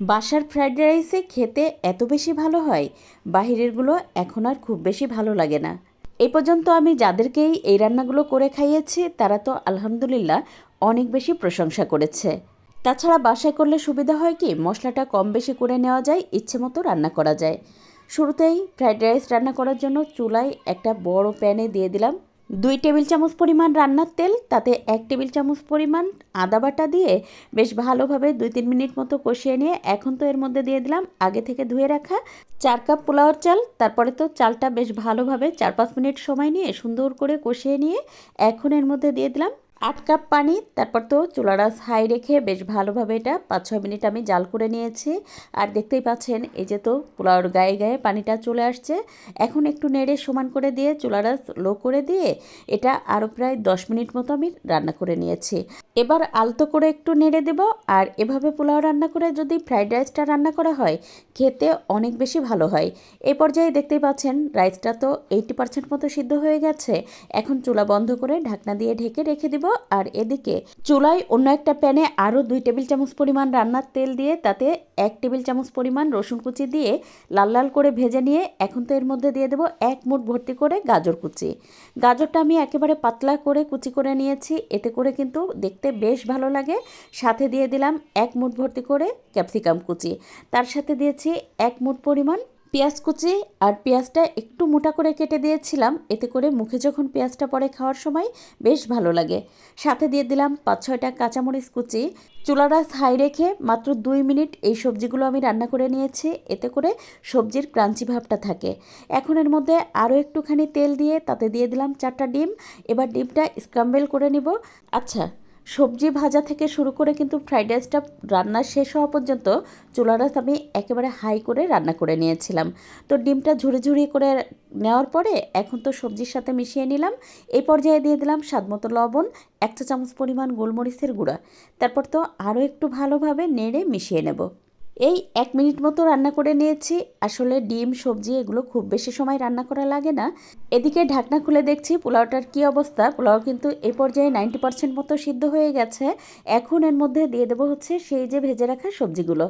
বাসার ফ্রাইড রাইসে খেতে এত বেশি ভালো হয়, বাহিরেরগুলো এখন আর খুব বেশি ভালো লাগে না। এ পর্যন্ত আমি যাদেরকেই এই রান্নাগুলো করে খাইয়েছি, তারা তো আলহামদুলিল্লাহ অনেক বেশি প্রশংসা করেছে। তাছাড়া বাসায় করলে সুবিধা হয় কি, মশলাটা কম বেশি করে নেওয়া যায়, ইচ্ছে মতো রান্না করা যায়। শুরুতেই ফ্রাইড রাইস রান্না করার জন্য চুলায় একটা বড় প্যানে দিয়ে দিলাম দুই টেবিল চামচ পরিমাণ রান্নার তেল, তাতে এক টেবিল চামচ পরিমাণ আদা বাটা দিয়ে বেশ ভালোভাবে দুই তিন মিনিট মতো কষিয়ে নিয়ে এখন তো এর মধ্যে দিয়ে দিলাম আগে থেকে ধুয়ে রাখা চার কাপ পোলাওয়ার চাল। তারপরে তো চালটা বেশ ভালোভাবে চার পাঁচ মিনিট সময় নিয়ে সুন্দর করে কষিয়ে নিয়ে এখন এর মধ্যে দিয়ে দিলাম আট কাপ পানি, তারপর তো চুলারাস হাই রেখে বেশ ভালোভাবে এটা পাঁচ ছয় মিনিট আমি জাল করে নিয়েছি। আর দেখতেই পাচ্ছেন, এই যে তো পোলাওর গায়ে গায়ে পানিটা চলে আসছে। এখন একটু নেড়ে সমান করে দিয়ে চুলারাস লো করে দিয়ে এটা আরও প্রায় দশ মিনিট মতো আমি রান্না করে নিয়েছি। এবার আলতো করে একটু নেড়ে দেব, আর এভাবে পোলাও রান্না করে যদি ফ্রাইড রাইসটা রান্না করা হয়, খেতে অনেক বেশি ভালো হয়। এই পর্যায়ে দেখতেই পাচ্ছেন, রাইসটা তো এইটি পার্সেন্ট মতো সিদ্ধ হয়ে গেছে। এখন চুলা বন্ধ করে ঢাকনা দিয়ে ঢেকে রেখে দিব। আর এদিকে চুলায় অন্য একটা প্যানে আরও দুই টেবিল চামচ পরিমাণ রান্নার তেল দিয়ে, তাতে এক টেবিল চামচ পরিমাণ রসুন কুচি দিয়ে লাল লাল করে ভেজে নিয়ে এখন তো এর মধ্যে দিয়ে দেবো এক মুঠ ভর্তি করে গাজর কুচি। গাজরটা আমি একেবারে পাতলা করে কুচি করে নিয়েছি, এতে করে কিন্তু দেখতে বেশ ভালো লাগে। সাথে দিয়ে দিলাম এক মুঠ ভর্তি করে ক্যাপসিকাম কুচি। তার সাথে দিয়েছি এক মুঠ পরিমাণ পেঁয়াজ কুচি আর পেঁয়াজটা একটু মোটা করে কেটে দিয়েছিলাম। এতে করে মুখে যখন পেঁয়াজটা পরে খাওয়ার সময় বেশ ভালো লাগে। সাথে দিয়ে দিলাম পাঁচ ছয়টা কাঁচামরিচ কুচি। চুলাটা হাই রেখে মাত্র দুই মিনিট এই সবজিগুলো আমি রান্না করে নিয়েছি। এতে করে সবজির ক্রাঞ্চি ভাবটা থাকে। এখন এর মধ্যে আরও একটুখানি তেল দিয়ে তাতে দিয়ে দিলাম চারটা ডিম। এবার ডিমটা স্ক্রাম্বেল করে নিব। আচ্ছা সবজি ভাজা থেকে শুরু করে কিন্তু ফ্রাইড রাইসটা রান্না শেষ হওয়া পর্যন্ত চুলা রাইস আমি একেবারে হাই করে রান্না করে নিয়েছিলাম। তো ডিমটা ঝুড়ি ঝুড়ি করে নেওয়ার পরে এখন তো সবজির সাথে মিশিয়ে নিলাম। এই পর্যায়ে দিয়ে দিলাম স্বাদমতো লবণ, এক চা চামচ পরিমাণ গোলমরিচের গুঁড়া। তারপর তো আরও একটু ভালোভাবে নেড়ে মিশিয়ে নেব। এই এক মিনিট মতো রান্না করে নিয়েছি। আসলে ডিম, সবজি এগুলো খুব বেশি সময় রান্না করা লাগে না। এদিকে ঢাকনা খুলে দেখছি পোলাওটার কি অবস্থা। পোলাও কিন্তু এই পর্যায়ে নাইনটি পার্সেন্ট মতো সিদ্ধ হয়ে গেছে। এখন এর মধ্যে দিয়ে দেবো হচ্ছে সেই যে ভেজে রাখা সবজিগুলো।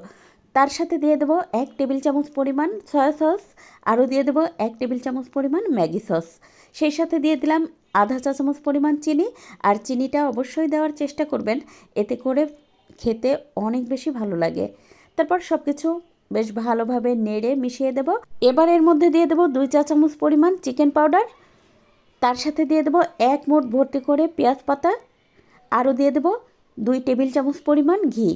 তার সাথে দিয়ে দেবো এক টেবিল চামচ পরিমাণ সয়া সস। আরও দিয়ে দেবো এক টেবিল চামচ পরিমাণ ম্যাগি সস। সেই সাথে দিয়ে দিলাম আধা চা চামচ পরিমাণ চিনি। আর চিনিটা অবশ্যই দেওয়ার চেষ্টা করবেন। এতে করে খেতে অনেক বেশি ভালো লাগে। তারপর সব কিছু বেশ ভালোভাবে নেড়ে মিশিয়ে দেব। এবার এর মধ্যে দিয়ে দেব দুই চা চামচ পরিমাণ চিকেন পাউডার। তার সাথে দিয়ে দেব এক মোট ভর্তি করে পেঁয়াজ পাতা। আরও দিয়ে দেব দুই টেবিল চামচ পরিমাণ ঘি।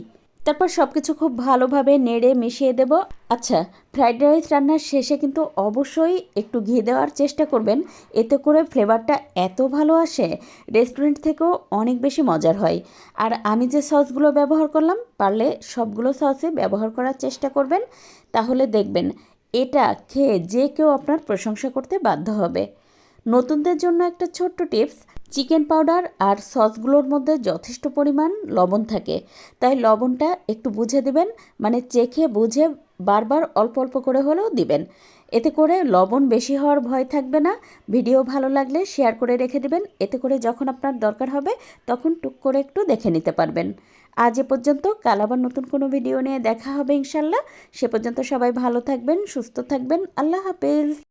তারপর সব কিছু খুব ভালোভাবে নেড়ে মিশিয়ে দেব। আচ্ছা ফ্রাইড রাইস রান্নার শেষে কিন্তু অবশ্যই একটু ঘি দেওয়ার চেষ্টা করবেন। এতে করে ফ্লেভারটা এত ভালো আসে, রেস্টুরেন্ট থেকেও অনেক বেশি মজার হয়। আর আমি যে সসগুলো ব্যবহার করলাম, পারলে সবগুলো সসে ব্যবহার করার চেষ্টা করবেন। তাহলে দেখবেন, এটা খেয়ে যে কেউ আপনার প্রশংসা করতে বাধ্য হবে। নতুনদের জন্য একটা ছোট্ট টিপস, চিকেন পাউডার আর সসগুলোর মধ্যে যথেষ্ট পরিমাণ লবণ থাকে। তাই লবণটা একটু বুঝে দিবেন মানে চেখে বুঝে বারবার অল্প অল্প করে হলেও দিবেন। এতে করে লবণ বেশি হওয়ার ভয় থাকবে না। ভিডিও ভালো লাগলে শেয়ার করে রেখে দিবেন। এতে করে যখন আপনার দরকার হবে, তখন টুক করে একটু দেখে নিতে পারবেন। আজ এ পর্যন্ত, কাল আবার নতুন কোনো ভিডিও নিয়ে দেখা হবে ইনশাল্লাহ। সে পর্যন্ত সবাই ভালো থাকবেন, সুস্থ থাকবেন। আল্লাহ হাফেজ।